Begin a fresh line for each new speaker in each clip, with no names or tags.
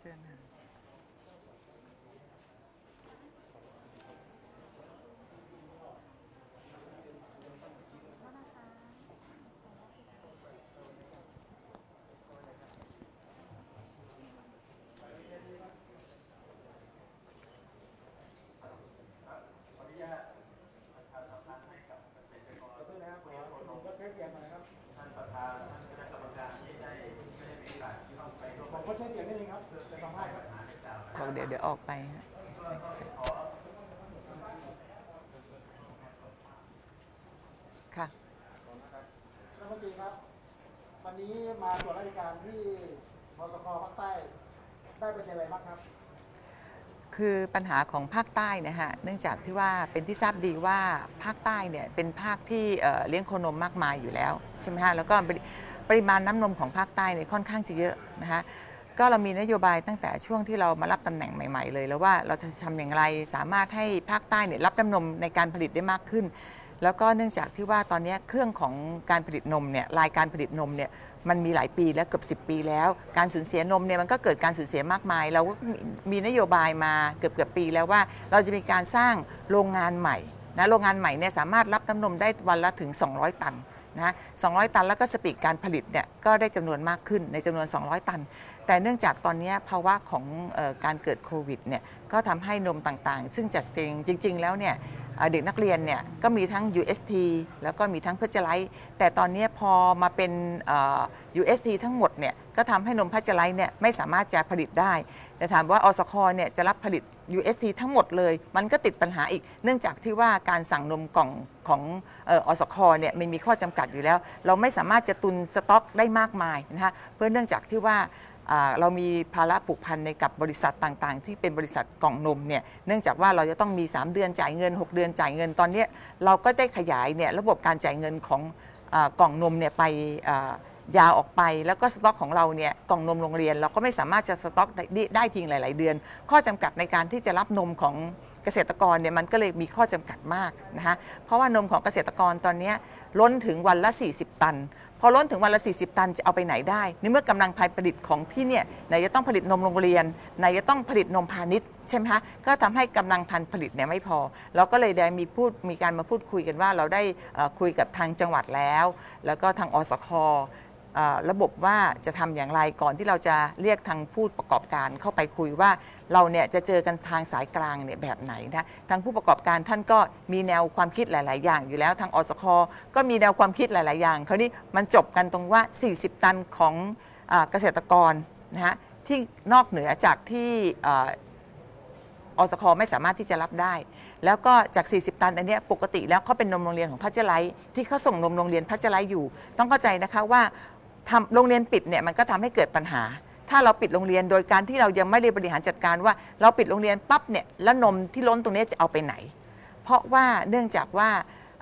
เชิญค่ะ
ท่านประธานท่านคณะกรรมการที่ได้ไม่ได้มีโอกาสที่ต้องไปร่วม
ผมก็ใช้เสียงนิดนึงครับจะสัมภาษณ์ครับ
ปัญหาในกล่าวนะ
บอกเดี๋ยวเดี๋ยวออกไปฮะค่ะ
รัฐมนตรีครับ วั นี้มาตรวจราชการที่มสคภาคใต้ ได้เป็นอะไรบ้างครับ
คือปัญหาของภาคใต้นะฮะเนื่องจากที่ว่าเป็นที่ทราบดีว่าภาคใต้เนี่ยเป็นภาคที่เอ่อเลี้ยงโคนมมากมายอยู่แล้วใช่ไหมฮะแล้วก็ปริปริมาณน้ำนมของภาคใต้เนี่ยค่อนข้างจะเยอะนะคะก็เรามีนโยบายตั้งแต่ช่วงที่เรามารับตำแหน่งใหม่ ๆ เลย แล้วว่าเราจะทำอย่างไรสามารถให้ภาคใต้เนี่ยรับน้ำนมในการผลิตได้มากขึ้น แล้วก็เนื่องจากที่ว่าตอนนี้เครื่องของการผลิตนมเนี่ยรายการผลิตนมเนี่ย มันมีหลายปีแล้วเกือบ 10 ปีแล้ว การสูญเสียนมเนี่ยมันก็เกิดการสูญเสียมากมาย เราก็มีนโยบายมาเกือบเกือบปีแล้วว่า เราจะมีการสร้างโรงงานใหม่นะโรงงานใหม่เนี่ยสามารถรับน้ำนมได้วันละถึง 200 ตันนะ200 ตันแล้วก็สปีดการผลิตเนี่ยก็ได้จำนวนมากขึ้นในจำนวน 200 ตัน แต่เนื่องจากตอนนี้ภาวะของออการเกิดโควิดเนี่ยก็ทำให้นมต่างๆ ซึ่งจากจริงจริง ๆ แล้วเนี่ย เด็กนักเรียนเนี่ยก็มีทั้ง UST แล้วก็มีทั้งพ r ร์ไลท์แต่ตอนนี้พอมาเป็น UST ทั้งหมดเนี่ยก็ทำให้นมพ r ร์ไลท์เนี่ยไม่สามารถจะผลิตได้ แต่ถามว่าอสคเนี่ยจะรับผลิต UST ทั้งหมดเลย มันก็ติดปัญหาอีก เนื่องจากที่ว่าการสั่งนมกล่องของเอ่ออสคเนี่ยมันมีข้อจำกัดอยู่แล้ว เราไม่สามารถจะตุนสต็อกได้มากมายนะคะเพื่อเนื่องจากที่ว่า เรามีภาระผูกพันในกับบริษัทต่างๆ ที่เป็นบริษัทกล่องนมเนี่ยเนื่องจากว่าเราจะต้องมี 3 เดือนจ่ายเงิน 6 เดือนจ่ายเงินตอนนี้เราก็ได้ขยายเนี่ยระบบการจ่ายเงินของอกล่องนมเนี่ยไปยาวออกไปแล้วก็สต็อกของเราเนี่ยกล่องนมโรงเรียน เราก็ไม่สามารถจะสต็อกได้ได้ทิ้งหลาย ๆ เดือน ข้อจำกัดในการที่จะรับนมของเกษตรกรเนี่ยมันก็เลยมีข้อจำกัดมากนะคะเพราะว่านมของเกษตรกรตอนนี้ล้นถึงวันละ 40 ตัน พอล้นถึงวันละ 40 ตันจะเอาไปไหนได้ในเมื่อกำลังภายผลิตของที่เนี่ยไหนจะต้องผลิตนมโรงเรียนไหนจะต้องผลิตนมพาณิชย์ใช่ไหมคะก็ทำให้กำลังพันผลิตเนี่ยไม่พอ เราก็เลยได้มีพูดมีการมาพูดคุยกันว่าเราได้คุยกับทางจังหวัดแล้ว แล้วก็ทางอสคอ ระบบว่าจะทำอย่างไรก่อนที่เราจะเรียกทางผู้ประกอบการเข้าไปคุยว่าเราเนี่ยจะเจอกันทางสายกลางเนี่ยแบบไหนนะทางผู้ประกอบการท่านก็มีแนวความคิดหลาย ๆ อย่างอยู่แล้วทางอสคก็มีแนวความคิดหลาย ๆ อย่างคราวนี้มันจบกันตรงว่า 40 ตันของอเกษตรกรนะฮะที่นอกเหนือจากที่ออสคไม่สามารถที่จะรับได้ แล้วก็จาก 40 ตันอันเนี้ยปกติแล้วเขาเป็นนมโรงเรียนของพัชไลท์ที่เขาส่งนมโรงเรียนพัชไลท์อยู่ ต้องเข้าใจนะคะว่า ทำโรงเรียนปิดเนี่ยมันก็ทำให้เกิดปัญหา ถ้าเราปิดโรงเรียนโดยการที่เรายังไม่ได้บริหารจัดการว่า เราปิดโรงเรียนปั๊บเนี่ยแล้วนมที่ล้นตรงเนี้ยจะเอาไปไหน เพราะว่าเนื่องจากว่า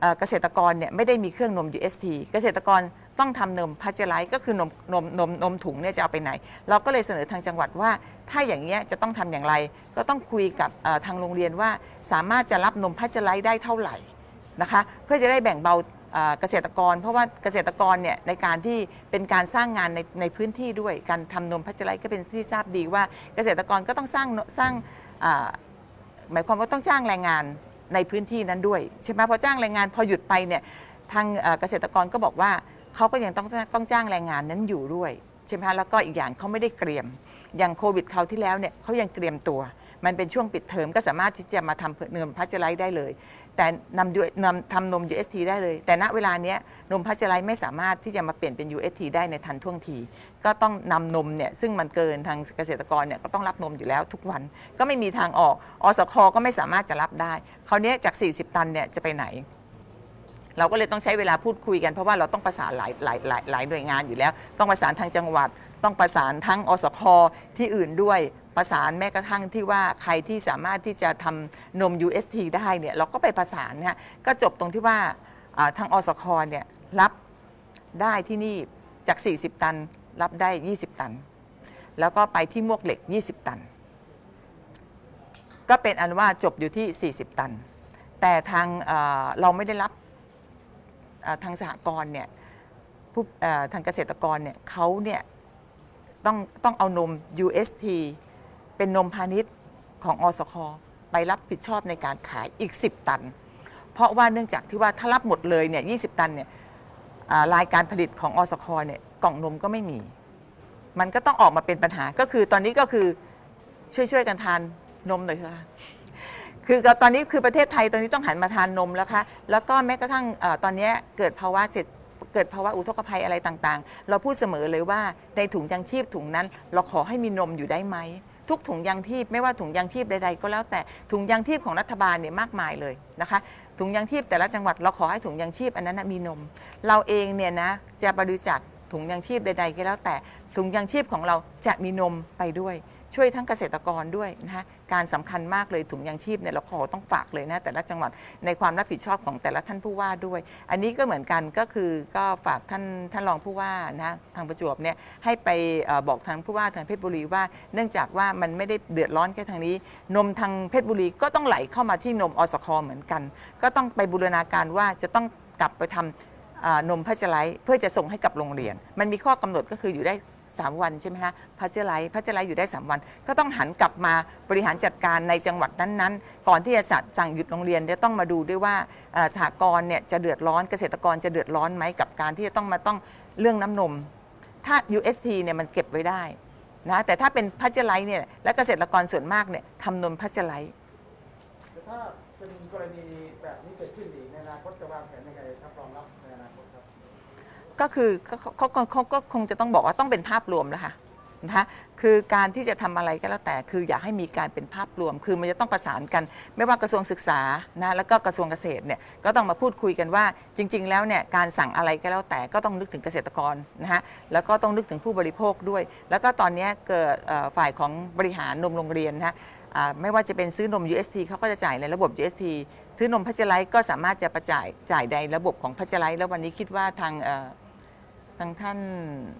เอ่อเกษตรกรเนี่ยไม่ได้มีเครื่องนม UST เกษตรกรต้องทำนมพัชไลท์ก็คือนมนมนมนมถุงเนี่ยจะเอาไปไหน เราก็เลยเสนอทางจังหวัดว่า ถ้าอย่างเงี้ยจะต้องทำอย่างไร ก็ต้องคุยกับเอ่อทางโรงเรียนว่า สามารถจะรับนมพัชไลท์ได้เท่าไหร่นะคะ เพื่อจะได้แบ่งเบา เกษตรกร เพราะว่าเกษตรกรเนี่ยในการที่เป็นการสร้างงานในในพื้นที่ด้วยการทำนมพัชไลก็เป็นที่ทราบดีว่าเกษตรกรก็ต้องสร้างสร้างอ่าหมายความว่าต้องจ้างแรงงานในพื้นที่นั้นด้วยใช่ไหมพอจ้างแรงงานพอหยุดไปเนี่ยทางเอ่อเกษตรกรก็บอกว่าเขาก็ยังต้องต้องจ้างแรงงานนั้นอยู่ด้วยใช่ไหมคะแล้วก็อีกอย่างเขาไม่ได้เตรียม อย่างโควิดคราวที่แล้วเนี่ยเขายังเตรียมตัว มันเป็นช่วงปิดเทอมก็สามารถที่จะมาทำเนมพัชไลได้เลย แต่นำด้วยนำทำนม UST ได้เลย แต่ณเวลาเนี้ยนมพัชไลไม่สามารถที่จะมาเปลี่ยนเป็น UST ได้ในทันท่วงที ก็ต้องนำนมเนี่ยซึ่งมันเกินทางเกษตรกรเนี่ยก็ต้องรับนมอยู่แล้วทุกวัน ก็ไม่มีทางออกอสคก็ไม่สามารถจะรับได้คราวเนี้ยจาก 40 ตันเนี่ยจะไปไหนเราก็เลยต้องใช้เวลาพูดคุยกันเพราะว่าเราต้องประสานหลายหลายหลายหลายหน่วยงานอยู่แล้ว ต้องประสานทางจังหวัด ต้องประสานทั้งอสคที่อื่นด้วยประสานแม้กระทั่งที่ว่าใครที่สามารถที่จะทำนม UST ได้เนี่ยเราก็ไปประสานนะฮะก็จบตรงที่ว่าทางอสคเนี่ยรับได้ที่นี่จาก 40 ตันรับได้ 20 ตัน แล้วก็ไปที่มวกเหล็ก 20 ตัน ก็เป็นอันว่าจบอยู่ที่ 40 ตัน แต่ทางเอ่อเราไม่ได้รับทางสหกรณ์เนี่ยทางเกษตรกรเนี่ยเขาเนี่ย ต้องต้องเอานม UST เป็นนมพาณิชย์ของอสคไปรับผิดชอบในการขายอีก 10 ตัน เพราะว่าเนื่องจากที่ว่าถ้ารับหมดเลยเนี่ย20ตันเนี่ยรายการผลิตของอสคเนี่ยกล่องนมก็ไม่มี มันก็ต้องออกมาเป็นปัญหาก็คือตอนนี้ก็คือช่วยๆกันทานนมหน่อยค่ะคือตอนนี้คือประเทศไทยตอนนี้ต้องหันมาทานนมแล้วค่ะแล้วก็แม้กระทั่งอตอนนี้เกิดภาวะเสร็จ เกิดภาวะอุทกภัยอะไรต่างๆ เราพูดเสมอเลยว่าในถุงยางชีพถุงนั้น เราขอให้มีนมอยู่ได้ไหม ทุกถุงยางชีพไม่ว่าถุงยางชีพใดๆ ก็แล้วแต่ถุงยางชีพของรัฐบาลเนี่ยมากมายเลยนะคะถุงยางชีพแต่ละจังหวัดเราขอให้ถุงยางชีพอันนั้นนะมีนม เราเองเนี่ยนะจะบริจาคถุงยางชีพใดๆ ก็แล้วแต่ถุงยางชีพของเราจะมีนมไปด้วย ช่วยทั้งเกษตรกรด้วยนะคะการสำคัญมากเลยถุงยางชีพเนี่ยเราขอต้องฝากเลยนะแต่ละจังหวัดในความรับผิดชอบของแต่ละท่านผู้ว่าด้วย อันนี้ก็เหมือนกันก็คือก็ฝากท่านท่านรองผู้ว่านะทางประจวบเนี่ยให้ไปอบอกทางผู้ว่าทางเพชรบุรีว่า เนื่องจากว่ามันไม่ได้เดือดร้อนแค่ทางนี้ นมทางเพชรบุรีก็ต้องไหลเข้ามาที่นมอสคเหมือนกัน ก็ต้องไปบูรณาการว่าจะต้องกลับไปทำอ่านมพัชไลเพื่อจะส่งให้กับโรงเรียน มันมีข้อกำหนดก็คืออยู่ได้ 3 วันใช่ไหมฮะพัชไลท์พัชไลท์อยู่ได้ 3 วัน ก็ต้องหันกลับมาบริหารจัดการในจังหวัดนั้นๆ ก่อนที่จะสั่งหยุดโรงเรียนจะต้องมาดูด้วยว่าสหกรณ์เนี่ยจะเดือดร้อนเกษตรกรจะเดือดร้อนไหมกับการที่จะต้องมาต้องเรื่องน้ำนม ถ้า UST เนี่ยมันเก็บไว้ได้นะแต่ถ้าเป็นพัชไลท์เนี่ยและเกษตรกรส่วนมากเนี่ยทำนมพัชไลท์
แต่ถ้าเป็นกรณีแบบนี้เกิดขึ้นอีกในอนาคตจะวางแผนยังไงครับรองรับในอนาคตครับ
ก็คือเขาเขาก็คงจะต้องบอกว่าต้องเป็นภาพรวมแล้วค่ะนะคะคือการที่จะทำอะไรก็แล้วแต่ คืออยากให้มีการเป็นภาพรวม คือมันจะต้องประสานกัน ไม่ว่ากระทรวงศึกษานะแล้วก็กระทรวงเกษตรเนี่ยก็ต้องมาพูดคุยกันว่า จริง ๆ แล้วเนี่ยการสั่งอะไรก็แล้วแต่ก็ต้องนึกถึงเกษตรกรนะฮะแล้วก็ต้องนึกถึงผู้บริโภคด้วย แล้วก็ตอนนี้เกิดฝ่ายของบริหารนมโรงเรียนนะฮะไม่ว่าจะเป็นซื้อนม UST เขาก็จะจ่ายในระบบ UST ซื้อนมพัชไลท์ก็สามารถจะประจ่ายจ่ายในระบบของพัชไลท์แล้ววันนี้คิดว่าทาง ทางท่าน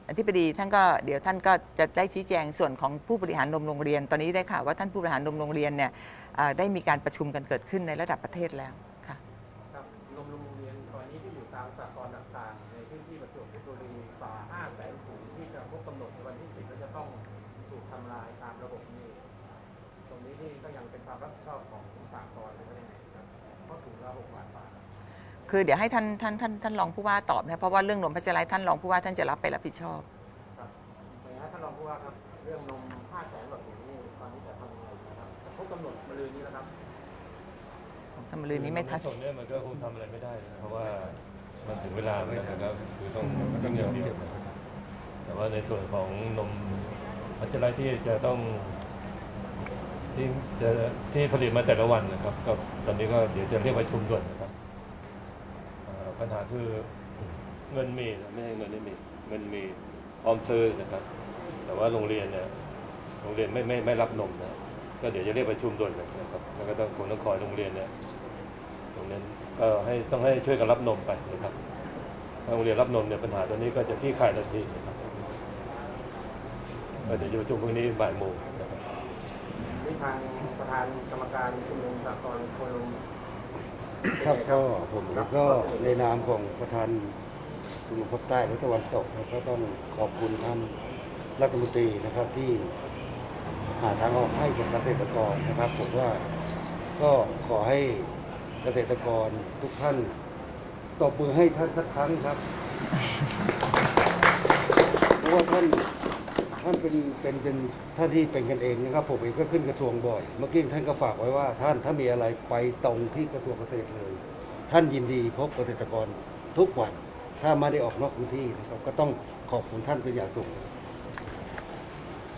อธิบดีท่านก็เดี๋ยวท่านก็จะได้ชี้แจงส่วนของผู้บริหารนมโรงเรียน ตอนนี้ได้ข่าวว่าท่านผู้บริหารนมโรงเรียนเนี่ยเอ่อได้มีการประชุมกันเกิดขึ้นในระดับประเทศแล้วค่ะ
ครับนมโรงเรียนตอนนี้ที่อยู่ตามสากลต่างๆ ในพื้นที่ประจวบเพชรบุรีกว่า5แสนถุงที่จะครบกำหนดในวันที่ 10แล้วจะต้องถูกทำลายตามระบบนี้ ตรงนี้นี่ก็ยังเป็นความรับผิดชอบของสากลหรือว่ายังไงครับ เพราะถุงละ6บาทบาท
คือเดี๋ยวให้ท่านท่านท่านท่านรองผู้ว่าตอบนะเพราะว่าเรื่องนมพัชไลท์ท่านรองผู้ว่าท่านจะรับไปรับผิดชอบ
ครับในนั้นท่านรองผู้ว่าครับเรื่องนม5แสนกว่าถุงนี่ตอนนี้จะทำยังไงดีครับจะครบกำหนดมะรืนนี้แล้วครับ
ทำลืนนี้ไม่ทัน
ส่วนเนี้ยมันก็คงทำอะไรไม่ได้นะเพราะว่ามันถึงเวลาแล้วนะครับคือต้องต้องอย่างเดียวแต่ว่าในส่วนของนมพัชไลที่จะต้องที่จะที่ผลิตมาแต่ละวันนะครับ ก็ตอนนี้ก็เดี๋ยวจะเรียกประชุมด่วนนะครับเอ่อ ปัญหาคือเงินมีนะไม่ใช่เงินไม่มีเงินมีพร้อมซื้อนะครับ แต่ว่าโรงเรียนเนี่ยโรงเรียนไม่ไม่ไม่รับนมนะก็เดี๋ยวจะเรียกประชุมด่วนนะครับแล้วก็ต้องคงต้องคอยโรงเรียนเนี่ยตรงนั้นก็ให้ต้องให้ช่วยกันรับนมไปนะครับถ้าโรงเรียนรับนมเนี่ยปัญหาตัวนี้ก็จะที่ขายทันทีนะครับก็เดี๋ยวจะประชุมพรุ่งนี้บ่ายโมงนะครับ
ทางประธานกรรมการชุมนุมสากลโคนม
ครับก็ผมก็ในนามของประธานกลุ่มภาคใต้และตะวันตกนะก็ต้องขอบคุณท่านรัฐมนตรีนะครับที่หาทางออกให้กับเกษตรกรนะครับ ผมว่าก็ขอให้เกษตรกรทุกท่านตบมือให้ท่านสักครั้งครับเพราะว่าท่าน ท่านเป็นเป็นเป็นท่านที่เป็นกันเองนะครับผมเองก็ขึ้นกระทรวงบ่อย เมื่อกี้ท่านก็ฝากไว้ว่า ท่านถ้ามีอะไรไปตรงที่กระทรวงเกษตรเลย ท่านยินดีพบเกษตรกรทุกวัน ถ้าไม่ได้ออกนอกพื้นที่นะครับก็ต้องขอบคุณท่านเป็นอย่างสูง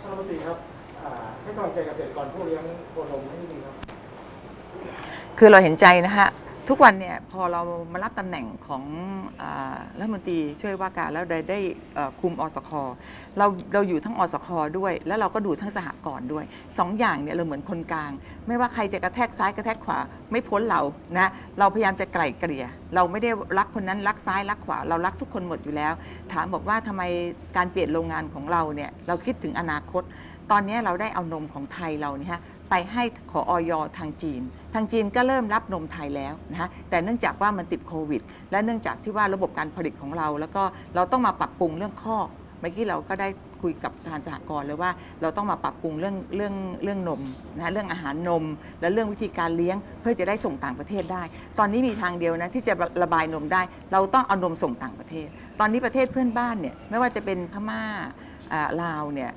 ท่านรัฐมนตรีครับอ่าให้กำลังใจเกษตรกรผู้เลี้ยงโคนมให้ดีครับ
คือเราเห็นใจนะฮะ ทุกวันเนี่ยพอเรามารับตำแหน่งของรัฐมนตรีช่วยว่าการแล้วได้ได้คุมอสคเราเราอยู่ทั้งอสคด้วย แล้วเราก็ดูทั้งสหกรณ์ด้วยสองอย่างเนี่ยเราเหมือนคนกลาง ไม่ว่าใครจะกระแทกซ้ายกระแทกขวาไม่พ้นเรานะเราพยายามจะไกล่เกลี่ย เราไม่ได้รักคนนั้นรักซ้ายรักขวา เรารักทุกคนหมดอยู่แล้ว ถามบอกว่าทำไมการเปลี่ยนโรงงานของเราเนี่ยเราคิดถึงอนาคต ตอนนี้เราได้เอานมของไทยเราเนี่ยฮะ ไปให้ขอออยทางจีน ทางจีนก็เริ่มรับนมไทยแล้วนะฮะแต่เนื่องจากว่ามันติดโควิด และเนื่องจากที่ว่าระบบการผลิตของเรา แล้วก็เราต้องมาปรับปรุงเรื่องข้อเมื่อกี้เราก็ได้คุยกับทางสหกรณ์เลยว่าเราต้องมาปรับปรุงเรื่องเรื่องเรื่องนมนะเรื่องอาหารนม และเรื่องวิธีการเลี้ยง เพื่อจะได้ส่งต่างประเทศได้ ตอนนี้มีทางเดียวนะที่จะระบายนมได้ เราต้องเอานมส่งต่างประเทศ ตอนนี้ประเทศเพื่อนบ้านเนี่ยไม่ว่าจะเป็นพมา่าลาวเนี่ย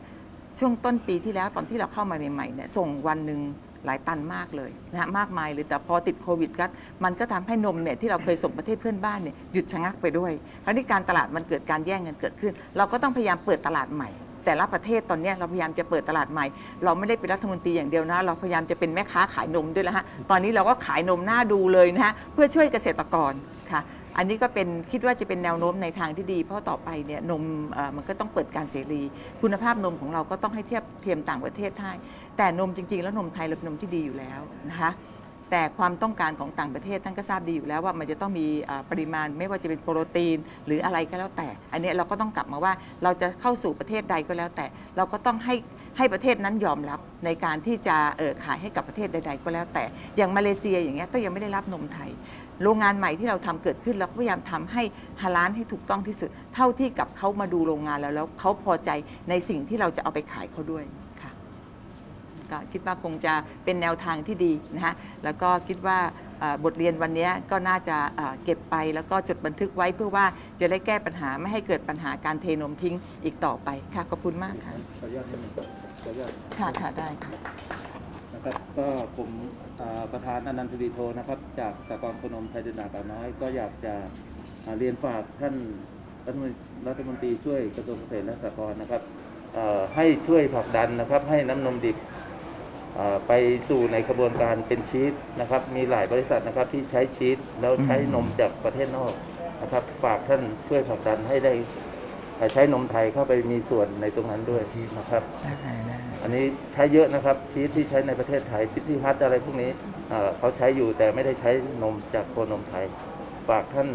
ช่วงต้นปีที่แล้วตอนที่เราเข้ามาใหม่ๆเนี่ยส่งวันหนึ่งหลายตันมากเลยนะฮะมากมายเลยแต่พอติดโควิดก็มันก็ทำให้นมเนี่ยที่เราเคยส่งประเทศเพื่อนบ้านเนี่ยหยุดชะงักไปด้วยคราวนี้การตลาดมันเกิดการแย่งกันเกิดขึ้น เราก็ต้องพยายามเปิดตลาดใหม่ แต่ละประเทศตอนนี้เราพยายามจะเปิดตลาดใหม่ เราไม่ได้เป็นรัฐมนตรีอย่างเดียวนะ เราพยายามจะเป็นแม่ค้าขายนมด้วยแล้วฮะตอนนี้เราก็ขายนมหน้าดูเลยนะฮะเพื่อช่วยเกษตรกรค่ะ อันนี้ก็เป็นคิดว่าจะเป็นแนวโน้มในทางที่ดี เพราะต่อไปเนี่ยนมมันก็ต้องเปิดการเสรี คุณภาพนมของเราก็ต้องให้เทียบเทียมต่างประเทศได้แต่นมจริง ๆ แล้วนมไทยเราเป็นนมที่ดีอยู่แล้วนะคะแต่ความต้องการของต่างประเทศท่านก็ทราบดีอยู่แล้วว่ามันจะต้องมีปริมาณไม่ว่าจะเป็นโปรตีน หรืออะไรก็แล้วแต่ อันนี้เราก็ต้องกลับมาว่าเราจะเข้าสู่ประเทศใดก็แล้วแต่ เราก็ต้องให้ให้ประเทศนั้นยอมรับในการที่จะเออขายให้กับประเทศใด ๆ ก็แล้วแต่ อย่างมาเลเซียอย่างเงี้ยก็ยังไม่ได้รับนมไทย โรงงานใหม่ที่เราทำเกิดขึ้นเราก็พยายามทำให้ฮาลานให้ถูกต้องที่สุด เท่าที่กับเขามาดูโรงงานแล้วแล้วเขาพอใจในสิ่งที่เราจะเอาไปขายเขาด้วยค่ะก็คิดว่าคงจะเป็นแนวทางที่ดีนะฮะแล้วก็คิดว่าเอ่อบทเรียนวันนี้ก็น่าจะเอ่อเก็บไปแล้วก็จดบันทึกไว้เพื่อว่าจะได้แก้ปัญหาไม่ให้เกิดปัญหาการเทนมทิ้งอีกต่อไปค่ะขอบคุณมากค่ะ
ขออนุญาตนิดหนึงขออนุญาต
ค่ะค่ะได้ค่ะ
นะครับก็ผมประธานอนันต์ทวีโทนะครับ จากสากลพนมไทยเดนดาเก่าน้อย ก็อยากจะเรียนฝากท่านรัฐมนตรีรัฐมนตรีช่วยกระทรวงเกษตรและสหกรณ์นะครับให้ช่วยผลักดันนะครับ ให้น้ำนมดิบไปสู่ในกระบวนการเป็นชีสนะครับ มีหลายบริษัทนะครับที่ใช้ชีสแล้วใช้นมจากประเทศนอกนะครับ ฝากท่านช่วยผลักดันให้ได้ใช้นมไทยเข้าไปมีส่วนในตรงนั้นด้วยนะครับ อันนี้ใช้เยอะนะครับชีสที่ใช้ในประเทศไทยพิซซี่ฮัทอะไรพวกนี้เอ่อเขาใช้อยู่แต่ไม่ได้ใช้นมจากโคนมไทย ฝากท่าน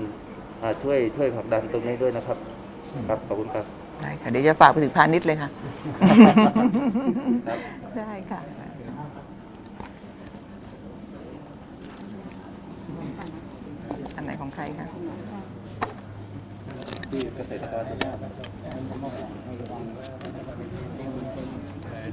อ่าช่วยช่วยผลักดันตรงนี้ด้วยนะครับครับขอบคุณครับ
ได้ค่ะเดี๋ยวจะฝากไปถึงพาณิชย์เลยค่ะ ได้ค่ะ อันไหนของใครคะ
ที่เกษตรกร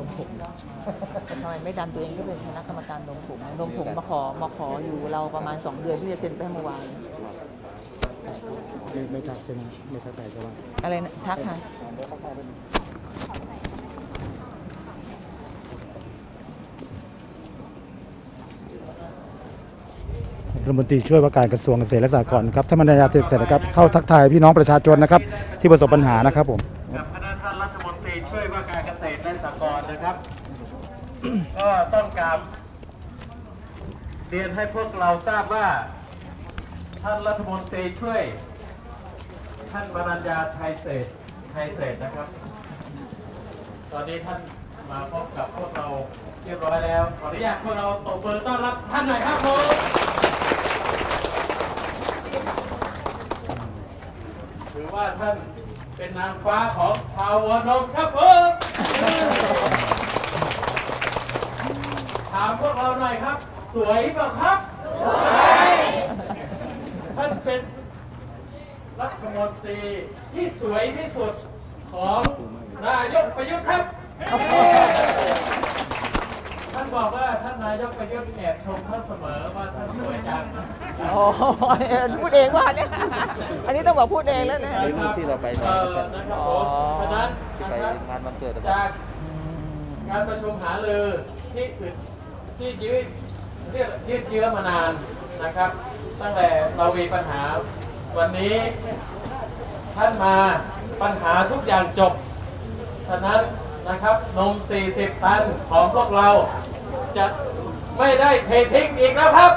เอ่อนมผงทำไมไม่ดันตัวเองก็เป็นคณะกรรมการนมผงนมผงมาขอมาขออยู่เราประมาณ 2 เดือนที่จะเซ็นไปให้เมื่อวาน
ไม่ไม่ทักใช่ไหมไม่ทักใจใช่ไหม
อะไรนะทักค่ะ
รัฐมนตรีช่วยว่าการกระทรวงเกษตรและสหกรณ์ครับท่านบรรยายเสร็จนะครับเข้าทักทายพี่น้องประชาชนนะครับ ที่ประสบปัญหานะครับผม
ก็ต้องการเรียนให้พวกเราทราบว่า ท่านรัฐมนตรีช่วย ท่านบรัญญาไทยเศรษไทยเศรษนะครับ ตอนนี้ท่านมาพบกับพวกเราเรียบร้อยแล้ว ขออนุญาตพวกเราตบมือต้อนรับท่านหน่อยครับผมถือว่าท่านเป็นนางฟ้าของชาวหัวนมครับผมามพวกเราหน่อยครับ สวยเปล่าครับ สวย ท่านเป็นรัฐมนตรีที่สวยที่สุดของนายกประยุทธ์ครับ ท่านบอกว่าท่านนายกประยุทธ์แอบชมท่านเสมอว่าท่านสวยจัง
โอ้ยพูดเองว่าเนี่ย อันนี้ต้องบอกพูดเองแล้วเนี่ย
ที่เราไป
เออนะครับผมฉะนั้น
ที่ไป
นะครับ
งานวันเกิด
จากการประชุมหารือที่อึด ที่ยืดเรียกยืดเยื้อมานานนะครับ ตั้งแต่เรามีปัญหาวันนี้ท่านมาปัญหาทุกอย่างจบ ฉะนั้นนะครับนม 40 ตันของพวกเราจะไม่ได้เททิ้งอีกแล้วครับ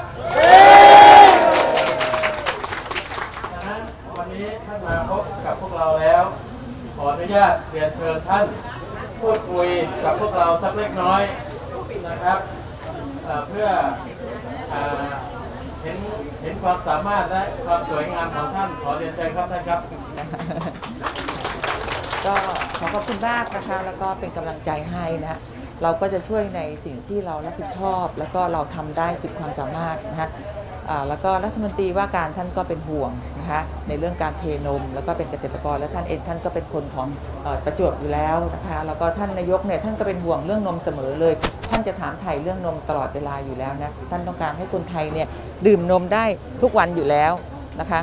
ฉะนั้นวันนี้ท่านมาพบกับพวกเราแล้ว ขออนุญาตเรียนเชิญท่านพูดคุยกับพวกเราสักเล็กน้อยนะครับ เพื่อเอ่อเห็นเห็นความสามารถและความสวยงามของท่านขอเรียนเชิญครับท่านครับ
ก็ขอขอบคุณมากนะคะแล้วก็เป็นกำลังใจให้นะเราก็จะช่วยในสิ่งที่เรารับผิดชอบ แล้วก็เราทำได้สุดความสามารถนะคะ แล้วก็รัฐมนตรีว่าการท่านก็เป็นห่วงนะคะในเรื่องการเทนม แล้วก็เป็นเกษตรกรและท่านเองท่านก็เป็นคนของอประจวบอยู่แล้วนะคะแล้วก็ท่านนายกเนี่ยท่านก็เป็นห่วงเรื่องนมเสมอเลย ท่านจะถามไถ่เรื่องนมตลอดเวลาอยู่แล้วนะท่านต้องการให้คนไทยเนี่ยดื่มนมได้ทุกวันอยู่แล้วนะคะ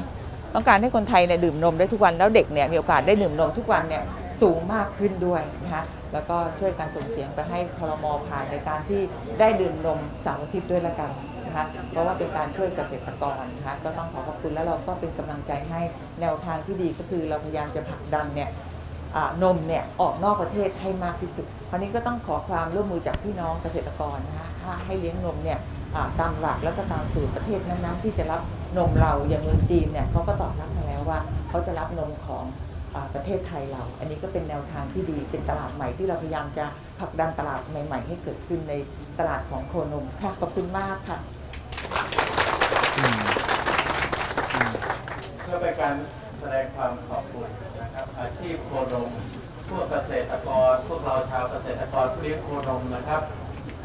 ต้องการให้คนไทยเนี่ยดื่มนมได้ทุกวันแล้วเด็กเนี่ยมีโอกาสได้ดื่มนมทุกวันเนี่ยสูงมากขึ้นด้วยนะคะแล้วก็ช่วยการส่งเสียงไปให้ครมผ่านในการที่ได้ดื่มนมสาร์อาทิตย์ด้วยละกัน นะคะเพราะว่าเป็นการช่วยเกษตรกรนะคะก็ต้องขอขอบคุณแล้วเราก็เป็นกำลังใจให้แนวทางที่ดีก็คือเราพยายามจะผลักดันเนี่ยนมเนี่ยออกนอกประเทศให้มากที่สุดคราวนี้ก็ต้องขอความร่วมมือจากพี่น้องเกษตรกรนะคะให้เลี้ยงนมเนี่ยตามหลักแล้วก็ตามสูตรประเทศนั้นๆ ที่จะรับนมเราอย่างเมืองจีนเนี่ยเขาก็ตอบรับมาแล้วว่าเขาจะรับนมของอประเทศไทยเรา อันนี้ก็เป็นแนวทางที่ดี เป็นตลาดใหม่ที่เราพยายามจะผลักดันตลาดใหม่ ๆ ให้เกิดขึ้นในตลาดของโคนมค่ะ ขอบคุณมากค่ะ
เพื่อเป็นการแสดงความขอบคุณนะครับ อาชีพโคนมพวกเกษตรกร พวกเราชาวเกษตรกรผู้เลี้ยงโคนมนะครับ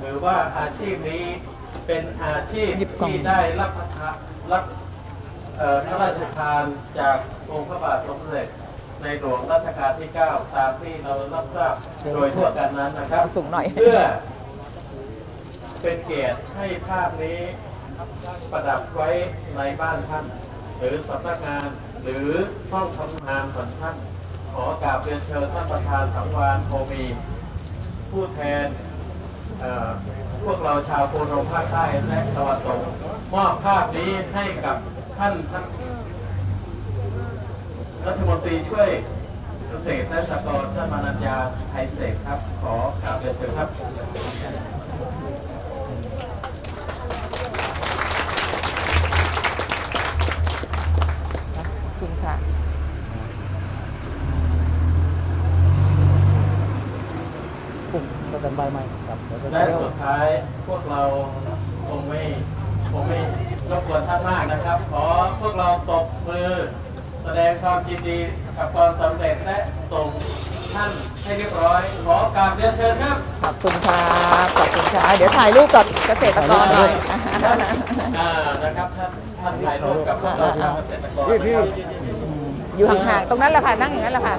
ถือว่าอาชีพนี้เป็นอาชีพ
หยิบกล่อง
ที่ได้รับพระทะรับเอ่อพระราชทานจากองค์พระบาทสมเด็จในหลวงรัชกาลที่ 9 ตามที่เรารับทราบโดยทั่วกันนั้นนะครับ
สูงหน่อย
เพื่อเป็นเกียรติให้ภาพนี้ ประดับไว้ในบ้านท่าน หรือสำนักงานหรือห้องทำงานของท่าน ขอกราบเรียนเชิญท่านประธานสังวานโพมี ผู้แทนพวกเราชาวโคนมภาคใต้และตะวันตกมอบภาพนี้ให้กับท่านท่านรัฐมนตรีช่วยเกษตรและสหกรณ์ท่านมานัญญาไทยเศษครับ ขอกราบเรียนเชิญครับ
ขอบคุณค่ะ
ปุ่มสแตนบายใหม่ครับเดี๋ยวจะ
และสุดท้ายพวกเราคงไม่คงไม่รบกวนท่านมากนะครับ ขอพวกเราตบมือ แสดงความยินดีกับความสำเร็จและส่งท่านให้เรียบร้อย ขอกราบเรียนเชิญครับ
ขอบคุณครับขอบคุณค่ะเดี๋ยวถ่ายรูปกับเกษตรกรหน่อย
อ่านะครับท่านท่านถ่ายรูปกับพวกเราชาวเกษตรกร
พี่พี่
อยู่ห่างๆ ตรงนั้นแหละค่ะนั่งอย่างนั้นแหละค่ะ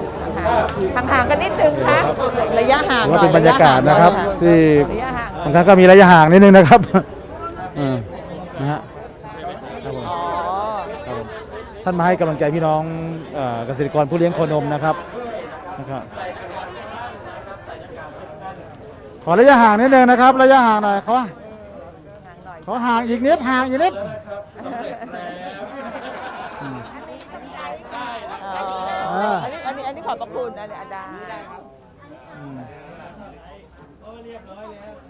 ห่างๆห่างๆกันนิดนึงค่ะระยะห่างห
ว่า
น่อย
เป็นบรรยากาศนะครับ ที่
ระยะห่าง
บางครั้งก็มีระยะห่างนิดนึงนะครับเออนะฮะครับผม
อ๋อ
ครับผมท่านมาให้กำลังใจพี่น้องเอ่อเกษตรกรผู้เลี้ยงโคนมนะครับนะครับ ขอระยะห่างนิดนึงนะครับ ระยะห่างหน่อยเขา
ห่างหน่อย
ขอห่างอีกนิดห่างอีกนิด
ครับสำเร็จแล้ว
อ๋ออันนี้อันนี้อันนี้ขอบพระคุณอันนี้อาจารย์
อืม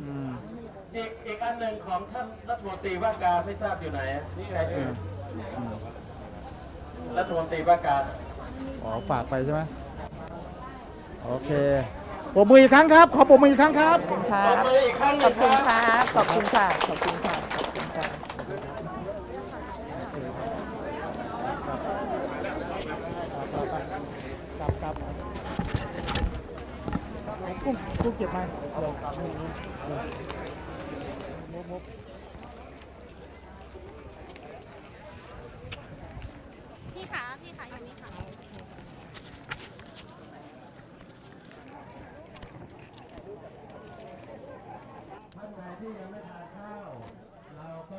อืม
อีกอีกอันหนึ่งของท่านรัฐมนตรีว่าการไม่ทราบอยู่ไหน นี่ใครเอ่ยรัฐมนตรีว่าการ
อ๋อฝากไปใช่ไหมโอเคปรบมืออีกครั้งครับ ขอปรบมืออีกครั้งครับ
ขอบคุณครั
ขอบบมืออีกครั้งห
ข
นึ่
อบ
ง
คุณ
ค
ครับรับขอบคุณค่ะ ขอบคุณค่ะ ขอบคุณค่ะ
กลับกลับ กุ้งกุ้งเก็บไหมมุกมุก
พี่คะพี่คะอยู่นี่ค่ะ
ท่านใดที่ยังไม่ทานข้าว เราก็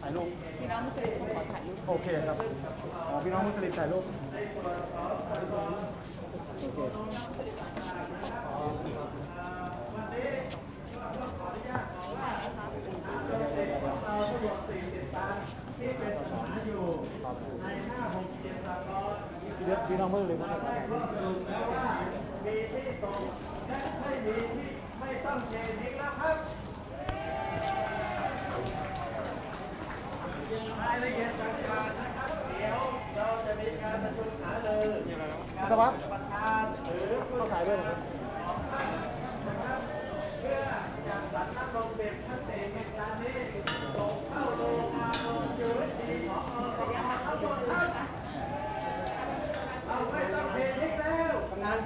ถ่ายรูปพี่น้องมุสลิมขอถ่ายรูป โอเคครับ อ๋อ พี่น้องมุสลิม ถ่ายรูปโอเคพี่น้องมือเลยนะครับ
มีที่ส่งและไม่มีที่ไม่ต้องเททิ้งแล้วครับรายละเอียดต่างๆนะครับ เดี๋ยวเราจะมีการประชุมหารือการ
สวัสดิ์
ประธานหรือผู้
ต้องถ่ายด้วยเหรอครับ
นะครับเพื่อจะสรรน้ำลงเด็กทั้งสี่เหตุการณ์นี้ส่งเข้าโรงงานโรงจุลชีของอสมทั้งหมดครับเราไม่ต้องเททิ้งแล้วนั้น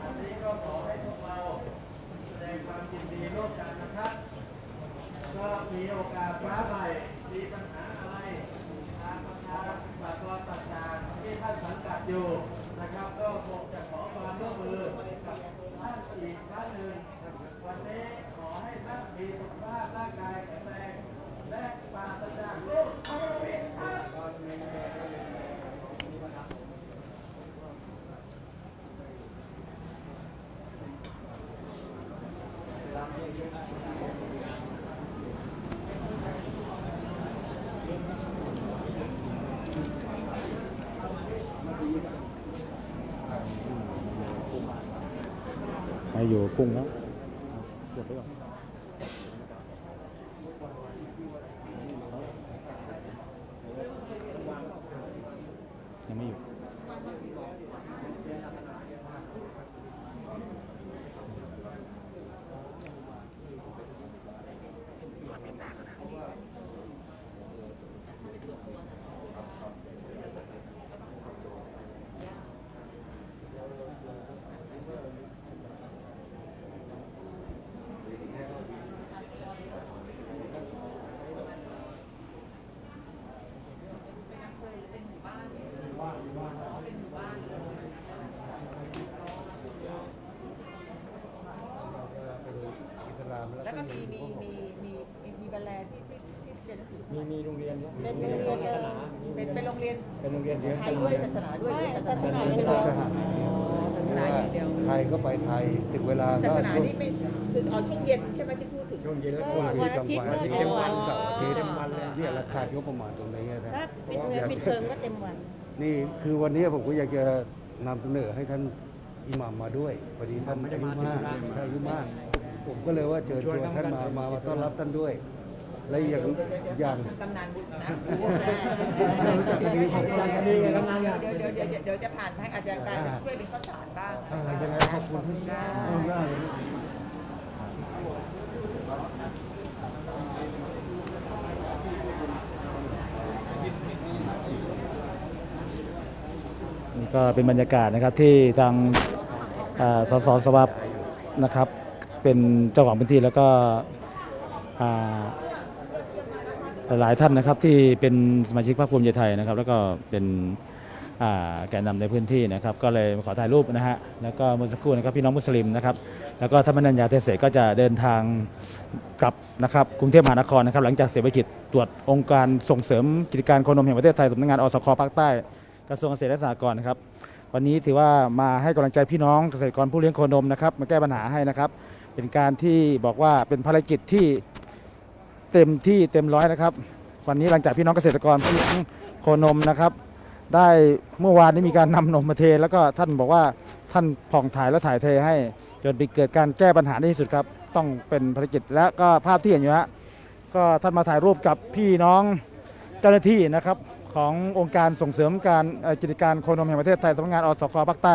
วันนี้ก็ขอให้พวกเราแสดงความยินดีร่วมกันนะครับ ก็มีโอกาสฟ้าใหม่มีปัญหาอะไรทางประชาชนต่างๆที่ท่านสังกัดอยู่นะครับ ก็คงจะขอความร่วมมือกับท่านอีกครั้งหนึ่งวันนี้ขอให้ท่านมีสุขภาพร่างกายแข็งแรงและปราศจากโรคโควิดครับ
ไป อยู่กุ้งแล้วกดไปก่อนยังไม่อยู่
เป็นอิสลาม
แล้วก็มีมีมีมีมีมีบัลแลที่ที่ที่เรียนหนังสือ
มีมีโรง เรียนด้วย
เป็นโรงเรียนศาสนาเป็นเป็นโรงเรียน
เป็นโรงเรียนเดียว
ไทยด้วยศาสนาด้วยหรือศาสนา
ศา
เดียว
สนา
ศาสนาอย่างเดียว
ไทยก็ไปไทยถึงเวลา
ศา
ก็
สนานี่ไม่คือเอาช่วงเย็นใช่ไหมที่พูดถึง
ช่วงเย็นแล้ว
ช่วงที่กลางวัน
วันอาทิตย์
เต็มวัน
อ๋อ
เสาร์อาทิตย์เนี่ยราคาดงบประมาณตรงนี้นะ
ถ้าปิดเงินปิดเทอมก็เต็มวัน
นี่คือวันนี้ผมก็อยากจะนำเสนอให้ท่านอิหมัมมาด้วยพอดีท่านอายุมากท่านอายุมาก ผมก็เลยว่าเชิญชวนท่านมามามาต้อนรับท่านด้วย และอย่างอย่าง
กำนันบุญนะ
รู้จักกันดีผมก็รู้จักกันดีไงกำนัน
เดี๋ยวเดี๋ยวเดี๋ยวเดี๋ยวเดี๋ยวจะผ่านให้อาจารย์การช่วยเป็นข้าวสารบ้าง
อ่ายังไงขอบคุณท่านมากเลย
นี่ก็เป็นบรรยากาศนะครับที่ทางอ่าสสสวับนะครับเป็นเจ้าของพื้นที่แล้วก็อ่า หลายท่านนะครับที่เป็นสมาชิกพรรคภูมิใจไทยนะครับ แล้วก็เป็นแกนนำในพื้นที่นะครับ ก็เลยขอถ่ายรูปนะฮะแล้วก็เมื่อสักครู่นะครับพี่น้องมุสลิมนะครับ แล้วก็ท่านมนัญญาเทศเสก็จะเดินทางกลับนะครับกรุงเทพมหานครนะครับ หลังจากเสร็จภารกิจตรวจองค์การส่งเสริมกิจการโคนมแห่งประเทศไทยสำนักงานอสคภาคใต้กระทรวงเกษตรและสหกรณ์นะครับวันนี้ถือว่ามาให้กำลังใจพี่น้องเกษตรกรผู้เลี้ยงโคนมนะครับมาแก้ปัญหาให้นะครับ เป็นการที่บอกว่าเป็นภารกิจที่ เต็มที่เต็มร้อยนะครับ วันนี้หลังจากพี่น้องเกษตรกรผู้เลี้ยงโคนมนะครับ ได้เมื่อวานนี้มีการนำนมมาเท แล้วก็ท่านบอกว่าท่านผ่องถ่ายและถ่ายเทให้ จนไปเกิดการแก้ปัญหาในที่สุดครับ ต้องเป็นภารกิจและก็ภาพที่เห็นอยู่ฮะก็ท่านมาถ่ายรูปกับพี่น้องเจ้าหน้าที่นะครับขององค์การส่งเสริมการกิจการโคนมแห่งประเทศไทยสำนักงานอสคภาคใต้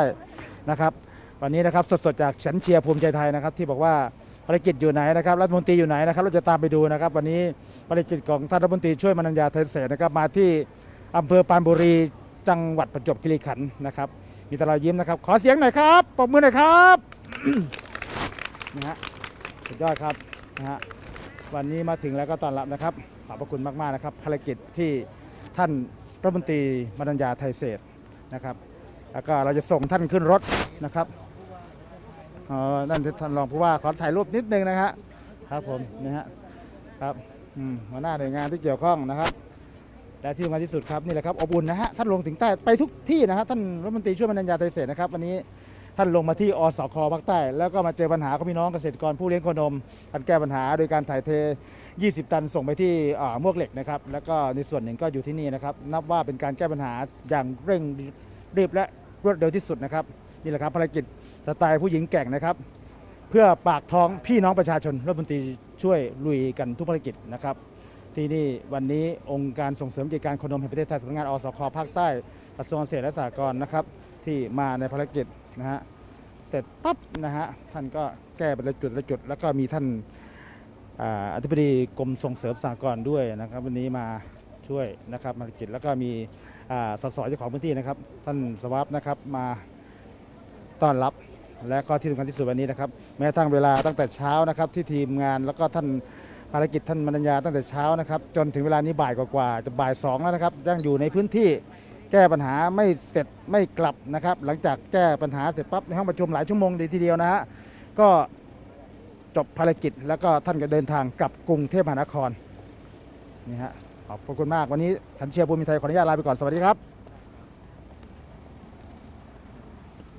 นะครับ วันนี้นะครับสดๆจากฉันเชียร์ภูมิใจไทยนะครับ ที่บอกว่า ภารกิจอยู่ไหนนะครับรัฐมนตรีอยู่ไหนนะครับเราจะตามไปดูนะครับ วันนี้ภารกิจของท่านรัฐมนตรีช่วยมนัญญาไทยเศษนะครับมาที่อำเภอปานบุรีจังหวัดประจวบคีรีขันธ์นะครับ มีแต่รอยยิ้มนะครับ ขอเสียงหน่อยครับปรบมือหน่อยครับนะฮะสุดยอดครับนะฮะวันนี้มาถึงแล้วก็ต้อนรับนะครับ ขอบพระคุณมากๆนะครับภารกิจที่ท่านรัฐมนตรีมนัญญาไทยเศษนะครับแล้วก็เราจะส่งท่านขึ้นรถนะครับ อ๋อนั่นท่านรองผู้ว่าขอถ่ายรูปนิดนึงนะฮะครับผมนะฮะครับอืมหัวหน้าหน่วยงานที่เกี่ยวข้องนะครับ และที่สำคัญที่สุดครับนี่แหละครับอบอุ่นนะฮะท่านลงถึงใต้ไปทุกที่นะฮะท่านรัฐมนตรีช่วยมนัญญาไทยเศษนะครับวันนี้ท่านลงมาที่อสคภาคใต้ แล้วก็มาเจอปัญหาของพี่น้องเกษตรกรผู้เลี้ยงโคนมการแก้ปัญหาโดยการถ่ายเท 20 ตันส่งไปที่อ่ามวกเหล็กนะครับ แล้วก็ในส่วนหนึ่งก็อยู่ที่นี่นะครับ นับว่าเป็นการแก้ปัญหาอย่างเร่งรีบและรวดเร็วที่สุดนะครับนี่แหละครับภารกิจ สไตล์ผู้หญิงแก่งนะครับ เพื่อปากท้องพี่น้องประชาชนรัฐมนตรีช่วยลุยกันทุกภารกิจนะครับ ที่นี่วันนี้องค์การส่งเสริมกิจการคนมแห่งประเทศไทยสำนักงานอสคภาคใต้กระทรวงเกษตรและสหกรณ์นะครับที่มาในภารกิจนะฮะเสร็จปั๊บนะฮะท่านก็แก้เป็นละจุดละจุด แล้วก็มีท่านอธิบดีกรมส่งเสริมสหกรณ์ด้วยนะครับ วันนี้มาช่วยนะครับภารกิจแล้วก็มีอสสเจ้าของพื้นที่นะครับ ท่านสวัสดนะครับมาต้อนรับ และก็ที่สำคัญที่สุดวันนี้นะครับแม้ทั่งเวลาตั้งแต่เช้านะครับที่ทีมงานแล้วก็ท่านภารกิจท่านมนัญญาตั้งแต่เช้านะครับจนถึงเวลานี้บ่ายกว่าๆจะบ่ายสองแล้วนะครับยังอยู่ในพื้นที่แก้ปัญหาไม่เสร็จไม่กลับนะครับ หลังจากแก้ปัญหาเสร็จปั๊บในห้องประชุมหลายชั่วโมงเลยทีเดียวนะฮะก็จบภารกิจแล้วก็ท่านก็เดินทางกลับกรุงเทพมหานครนี่ฮะขอบคุณมากวันนี้ขันเชียร์บุญมีไทยขออนุญาตลาไปก่อนสวัสดีครับ